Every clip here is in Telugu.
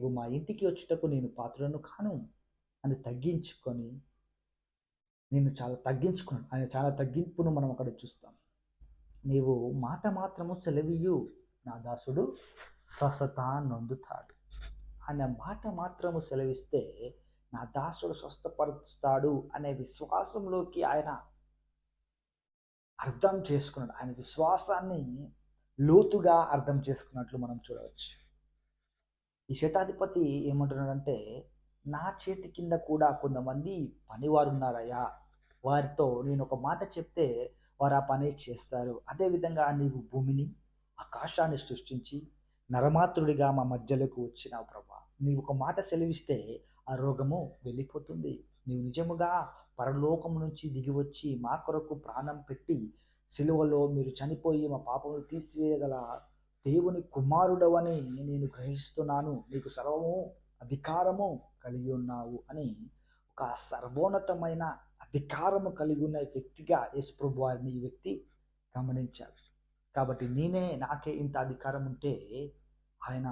నువ్వు మా ఇంటికి వచ్చుటకు నేను పాత్రను కాను. అని తగ్గించుకొని నేను చాలా తగ్గించుకున్నాను. ఆయన చాలా తగ్గింపును మనం అక్కడ చూస్తాం. నీవు మాట మాత్రము సెలవియు నా దాసుడు స్వస్థత నొందుతాడు. ఆయన మాట మాత్రము సెలవిస్తే నా దాసుడు స్వస్థపరుస్తాడు అనే విశ్వాసంలోకి ఆయన అర్థం చేసుకున్నాడు. ఆయన విశ్వాసాన్ని లోతుగా అర్థం చేసుకున్నట్లు మనం చూడవచ్చు. ఈ శతాధిపతి ఏమంటున్నాడంటే నా చేతి కింద కూడా కొంతమంది పనివారు ఉన్నారయ్యా వారితో నేను ఒక మాట చెప్తే వారు ఆ పని చేస్తారు. అదేవిధంగా నీవు భూమిని ఆకాశాన్ని సృష్టించి నరమాత్రుడిగా మా మధ్యలోకి వచ్చినావు ప్రభా. నీవు ఒక మాట సెలవిస్తే ఆ రోగము వెళ్ళిపోతుంది. నీవు నిజముగా పరలోకం నుంచి దిగి వచ్చి మా కొరకు ప్రాణం పెట్టి సిలువలో మీరు చనిపోయి మా పాపములు తీసివేయగల దేవుని కుమారుడవని నేను గ్రహిస్తున్నాను. నీకు సర్వము అధికారము కలిగి ఉన్నావు అని ఒక సర్వోన్నతమైన అధికారము కలిగి ఉన్న వ్యక్తిగా యేసుప్రభు వారిని ఈ వ్యక్తి గమనించారు కాబట్టి నేనే నాకే ఇంత అధికారం ఉంటే ఆయన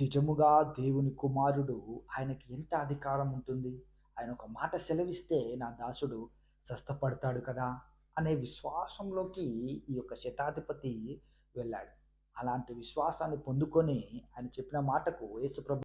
నిజముగా దేవుని కుమారుడు ఆయనకి ఎంత అధికారం ఉంటుంది? ఆయన ఒక మాట సెలవిస్తే నా దాసుడు స్వస్థపడతాడు కదా? అనే విశ్వాసంలోకి ఈ యొక్క శతాధిపతి వెళ్ళాడు. అలాంటి విశ్వాసాన్ని పొందుకొని ఆయన చెప్పిన మాటకు యేసుప్రభు